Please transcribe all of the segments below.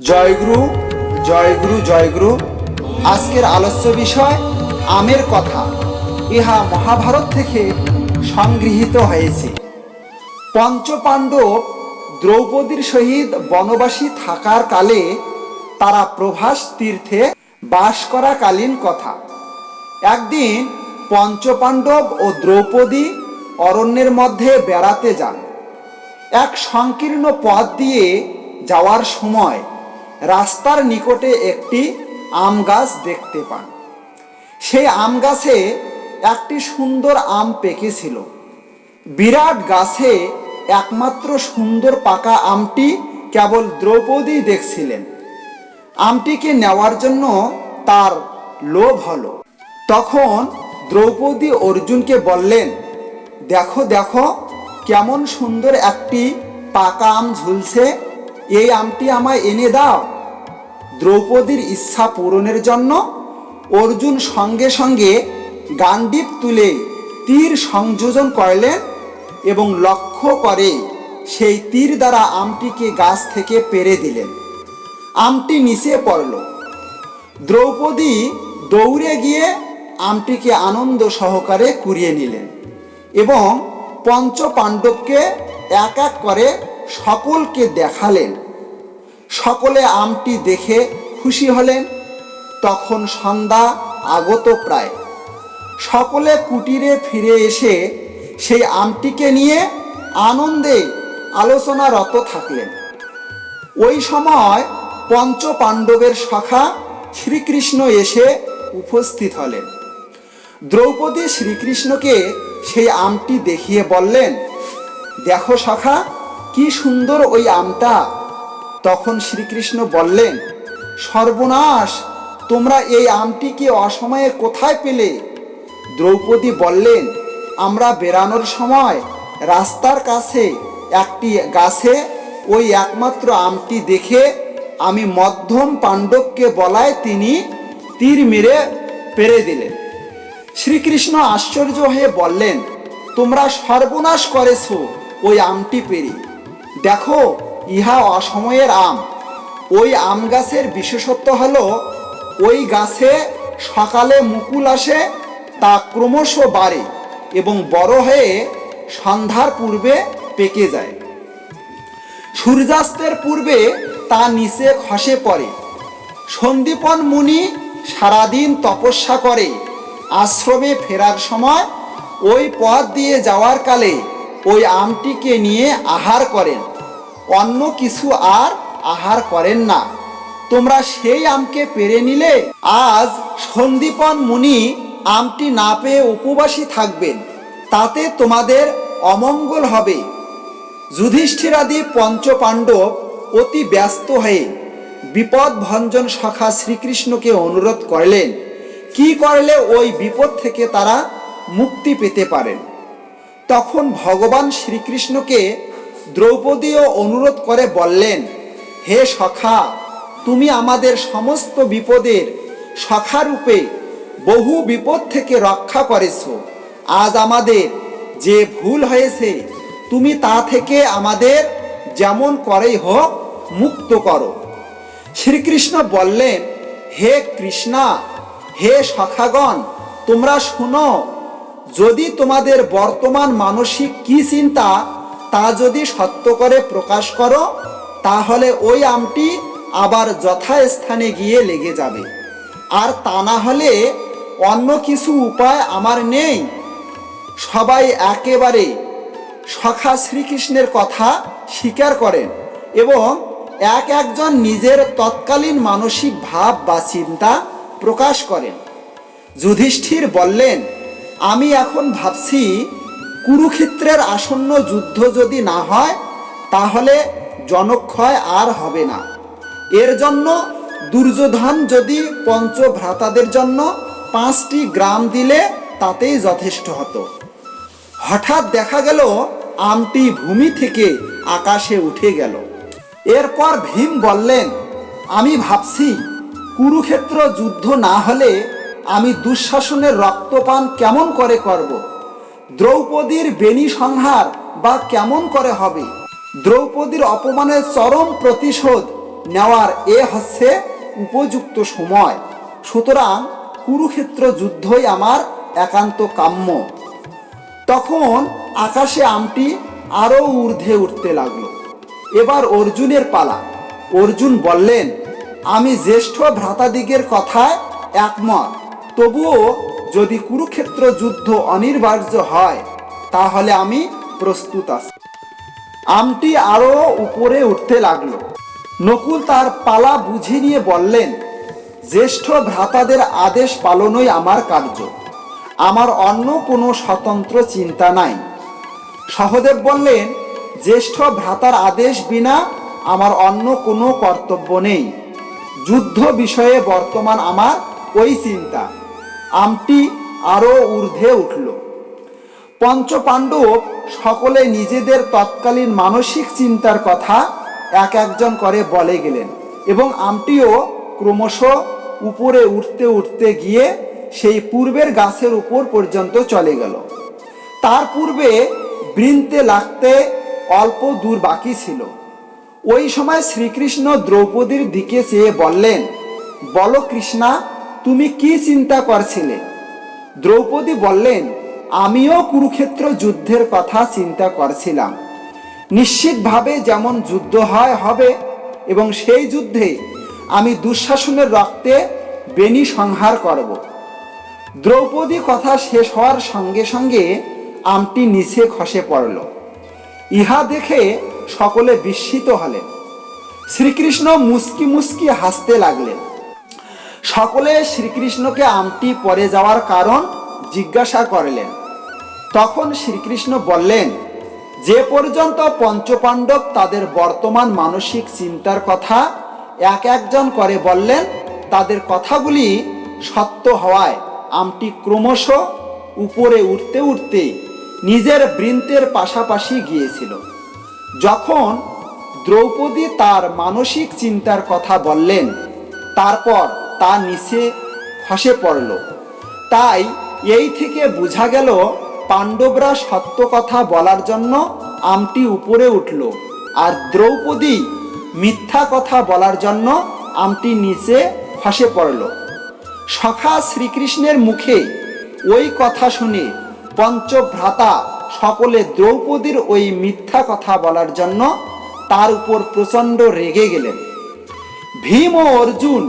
জয়গুরু জয়গুরু জয়গুরু। আজকের আলোচ্য বিষয়, আমের কথা। ইহা মহাভারত থেকে সংগৃহীত হয়েছে। পঞ্চপাণ্ডব দ্রৌপদীর সহিত বনবাসী থাকার কালে তারা প্রভাস তীর্থে বাস করাকালীন কথা। একদিন পঞ্চপাণ্ডব ও দ্রৌপদী অরণ্যের মধ্যে বেড়াতে যান। এক সংকীর্ণ পথ দিয়ে যাওয়ার সময় রাস্তার নিকটে একটি আম গাছ দেখতে পান। সেই আম গাছে একটি সুন্দর আম পেকেছিল। বিরাট গাছে একমাত্র সুন্দর পাকা আমটি কেবল দ্রৌপদী দেখছিলেন। আমটিকে নেওয়ার জন্য তার লোভ হলো। তখন দ্রৌপদী অর্জুনকে বললেন, দেখো দেখো, কেমন সুন্দর একটি পাকা আম ঝুলছে। এই আমটি আমায় এনে দাও। দ্রৌপদীর ইচ্ছা পূরণের জন্য অর্জুন সঙ্গে সঙ্গে গান্ডীপ তুলে তীর সংযোজন করলেন এবং লক্ষ্য করে সেই তীর দ্বারা আমটিকে গাছ থেকে পেরে দিলেন। আমটি নিচে পড়ল। দ্রৌপদী দৌড়ে গিয়ে আমটিকে আনন্দ সহকারে কুড়িয়ে নিলেন এবং পঞ্চ পাণ্ডবকে এক এক করে সকলকে দেখালেন। সকলে আমটি দেখে খুশি হলেন। তখন সন্ধ্যা আগত প্রায়। সকলে কুটিরে ফিরে এসে সেই আমটিকে নিয়ে আনন্দে আলোচনারত থাকলেন। ওই সময় পঞ্চ পাণ্ডবের সখা শ্রীকৃষ্ণ এসে উপস্থিত হলেন। দ্রৌপদী শ্রীকৃষ্ণকে সেই আমটি দেখিয়ে বললেন, দেখো সখা, কি সুন্দর ওই আমটা। তখন শ্রীকৃষ্ণ বললেন, সর্বনাশ! তোমরা এই আমটিকে অসময়ে কোথায় পেলে? দ্রৌপদী বললেন, আমরা বেরানোর সময় রাস্তার কাছে একটি গাছে ওই একমাত্র আমটি দেখে আমি মধ্যম পাণ্ডবকে বলায় তিনি তীর মেরে পেরে দিলেন। শ্রীকৃষ্ণ আশ্চর্য হয়ে বললেন, তোমরা সর্বনাশ করেছ ওই আমটি পেরে। দেখো ইহা অসময়ের আম। ওই আম গাছের বিশেষত্ব হল, ওই গাছে সকালে মুকুল আসে, তা ক্রমশ বাড়ে এবং বড় হয়ে সন্ধ্যার পূর্বে পেকে যায়। সূর্যাস্তের পূর্বে তা নিচে খসে পড়ে। সন্দীপন মুনি সারাদিন তপস্যা করে। আশ্রমে ফেরার সময় ওই পথ দিয়ে যাওয়ার কালে ওই আমটিকে নিয়ে আহার করেন। অন্য কিছু আর আহার করেন না। তোমরা সেই আমকে পেরে নিলে আজ সন্দীপন মুনি আমটি না পেয়ে উপবাসী থাকবেন, তাতে তোমাদের অমঙ্গল হবে। যুধিষ্ঠিরাদি পঞ্চপাণ্ডব অতি ব্যস্ত হয়ে বিপদ ভঞ্জন সখা শ্রীকৃষ্ণকে অনুরোধ করলেন, কি করলে ওই বিপদ থেকে তারা মুক্তি পেতে পারেন? তখন ভগবান শ্রীকৃষ্ণকে দ্রৌপদীও অনুরোধ করে বললেন, হে সখা, তুমি আমাদের সমস্ত বিপদের সখারূপে বহু বিপদ থেকে রক্ষা করেছ। আজ আমাদের যে ভুল হয়েছে, তুমি তা থেকে আমাদের যেমন করেই হোক মুক্ত করো। শ্রীকৃষ্ণ বললেন, হে কৃষ্ণা, হে সখাগণ, তোমরা শুনো, যদি তোমাদের বর্তমান মানসিক কি চিন্তা তা যদি সত্য করে প্রকাশ করো, তাহলে ওই আমটি আবার যথাস্থানে গিয়ে লেগে যাবে। আর তা না হলে অন্য কিছু উপায় আমার নেই। সবাই একেবারে সখা শ্রীকৃষ্ণের কথা স্বীকার করেন এবং এক একজন নিজের তৎকালীন মানসিক ভাব বা চিন্তা প্রকাশ করেন। যুধিষ্ঠির বললেন, আমি এখন ভাবছি কুরুক্ষেত্রের আসন্ন যুদ্ধ যদি না হয়, তাহলে জনক্ষয় আর হবে না। এর জন্য দুর্যোধন যদি পঞ্চভ্রাতাদের জন্য পাঁচটি গ্রাম দিলে তাতেই যথেষ্ট হতো। হঠাৎ দেখা গেল, আমটি ভূমি থেকে আকাশে উঠে গেল। এরপর ভীম বললেন, আমি ভাবছি, কুরুক্ষেত্র যুদ্ধ না হলে আমি দুঃশাসনের রক্তপান কেমন করে করব? দ্রৌপদীর বেনি সংহার বা কেমন করে হবে? দ্রৌপদীর অপমানের চরম প্রতিশোধ নেওয়ার এ হচ্ছে উপযুক্ত সময়। সুতরাং কুরুক্ষেত্র যুদ্ধই আমার একান্ত কাম্য। তখন আকাশে আমটি আরও ঊর্ধ্বে উঠতে লাগল। এবার অর্জুনের পালা। অর্জুন বললেন, আমি জ্যেষ্ঠ ভ্রাতাদিগের কথায় একমত। তবুও যদি কুরুক্ষেত্র যুদ্ধ অনিবার্য হয়, তাহলে আমি প্রস্তুত আছি। আমটি আরও উপরে উঠতে লাগল। নকুল তার পালা বুঝে নিয়ে বললেন, জ্যেষ্ঠ ভ্রাতাদের আদেশ পালনই আমার কার্য। আমার অন্য কোনো স্বতন্ত্র চিন্তা নাই। সহদেব বললেন, জ্যেষ্ঠ ভ্রাতার আদেশ বিনা আমার অন্য কোনো কর্তব্য নেই। যুদ্ধ বিষয়ে বর্তমান আমার ওই চিন্তা। আমটি আরও ঊর্ধ্বে উঠল। পঞ্চপাণ্ডব সকলে নিজেদের তৎকালীন মানসিক চিন্তার কথা এক একজন করে বলে গেলেন এবং আমটিও ক্রমশ উপরে উঠতে উঠতে গিয়ে সেই পূর্বের গাছের উপর পর্যন্ত চলে গেল। তার পূর্বে বৃন্তে লাগতে অল্প দূর বাকি ছিল। ওই সময় শ্রীকৃষ্ণ দ্রৌপদীর দিকে চেয়ে বললেন, বলো কৃষ্ণা তুমি কি চিন্তা করছিলে? দ্রৌপদী বললেন, আমিও কুরুক্ষেত্র যুদ্ধের কথা চিন্তা করছিলাম। নিশ্চিতভাবে যেমন যুদ্ধ হয়, হবে, এবং সেই যুদ্ধে আমি দুঃশাসনের রক্তে বেনি সংহার করব। দ্রৌপদী কথা শেষ হওয়ার সঙ্গে সঙ্গে আমটি নিচে খসে পড়ল। ইহা দেখে সকলে বিস্মিত হলেন। শ্রীকৃষ্ণ মুস্কি মুস্কি হাসতে লাগলেন। সকলে শ্রীকৃষ্ণকে আমটি পরে যাওয়ার কারণ জিজ্ঞাসা করলেন। তখন শ্রীকৃষ্ণ বললেন, যে পর্যন্ত পঞ্চপাণ্ডব তাদের বর্তমান মানসিক চিন্তার কথা এক একজন করে বললেন, তাদের কথাগুলি সত্য হওয়ায় আমটি ক্রমশ উপরে উঠতে উঠতে নিজের বৃন্তের পাশাপাশি গিয়েছিল। যখন দ্রৌপদী তার মানসিক চিন্তার কথা বললেন, তারপর তা নিচে খসে পড়ল। তাই এই থেকে বোঝা গেল, পাণ্ডবরা সত্য কথা বলার জন্য আমটি উপরে উঠল আর দ্রৌপদী মিথ্যা কথা বলার জন্য আমটি নিচে খসে পড়ল। সখা শ্রীকৃষ্ণের মুখে ওই কথা শুনে পঞ্চভ্রাতা সকলে দ্রৌপদীর ওই মিথ্যা কথা বলার জন্য তার উপর প্রচণ্ড রেগে গেলেন। ভীম ও অর্জুন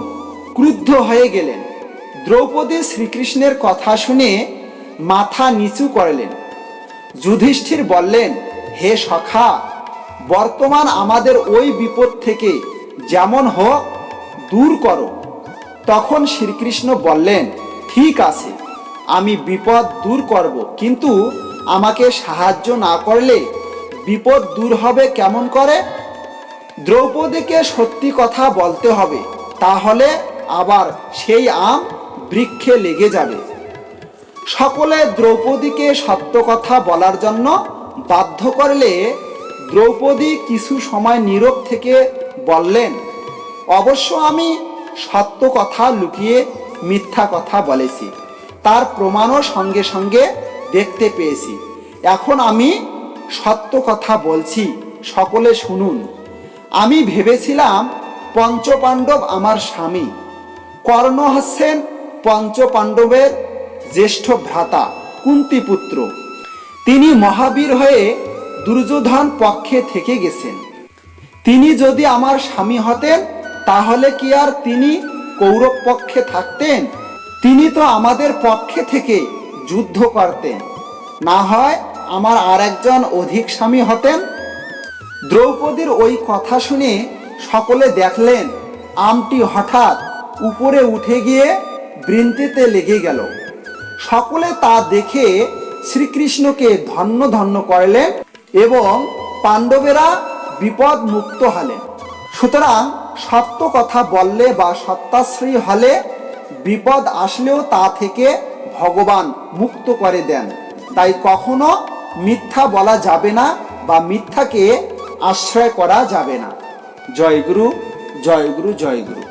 ক্রুদ্ধ হয়ে গেলেন। দ্রৌপদী শ্রীকৃষ্ণের কথা শুনে মাথা নিচু করলেন। যুধিষ্ঠির বললেন, হে সখা, বর্তমান আমাদের ওই বিপদ থেকে যেমন হোক দূর করো। তখন শ্রীকৃষ্ণ বললেন, ঠিক আছে, আমি বিপদ দূর করব, কিন্তু আমাকে সাহায্য না করলে বিপদ দূর হবে কেমন করে? দ্রৌপদীকে সত্যি কথা বলতে হবে, তাহলে আবার সেই আম বৃক্ষে লেগে যাবে। সকলে দ্রৌপদীকে সত্য কথা বলার জন্য বাধ্য করলে দ্রৌপদী কিছু সময় নীরব থেকে বললেন, অবশ্য আমি সত্য কথা লুকিয়ে মিথ্যা কথা বলেছি। তার প্রমাণও সঙ্গে সঙ্গে দেখতে পেয়েছি। এখন আমি সত্য কথা বলছি, সকলে শুনুন। আমি ভেবেছিলাম পঞ্চপাণ্ডব আমার স্বামী। কর্ণ হচ্ছেন পঞ্চ পাণ্ডবের জ্যেষ্ঠ ভ্রাতা, কুন্তিপুত্র। তিনি মহাবীর হয়ে দুর্যোধন পক্ষে থেকে গেছেন। তিনি যদি আমার স্বামী হতেন, তাহলে কি আর তিনি কৌরব পক্ষে থাকতেন? তিনি তো আমাদের পক্ষে থেকে যুদ্ধ করতেন। না হয় আমার আর একজন অধিক স্বামী হতেন? দ্রৌপদীর ওই কথা শুনে সকলে দেখলেন, আমটি হঠাৎ উপরে উঠে গিয়ে বৃন্তিতে লেগে গেল। সকলে তা দেখে শ্রীকৃষ্ণকে ধন্য ধন্য করলেন এবং পাণ্ডবেরা বিপদ মুক্ত হলেন। সুতরাং সত্য কথা বললে বা সত্যাশ্রী হলে বিপদ আসলেও তা থেকে ভগবান মুক্ত করে দেন। তাই কখনো মিথ্যা বলা যাবে না বা মিথ্যাকে আশ্রয় করা যাবে না। জয় গুরু জয় গুরু জয় গুরু।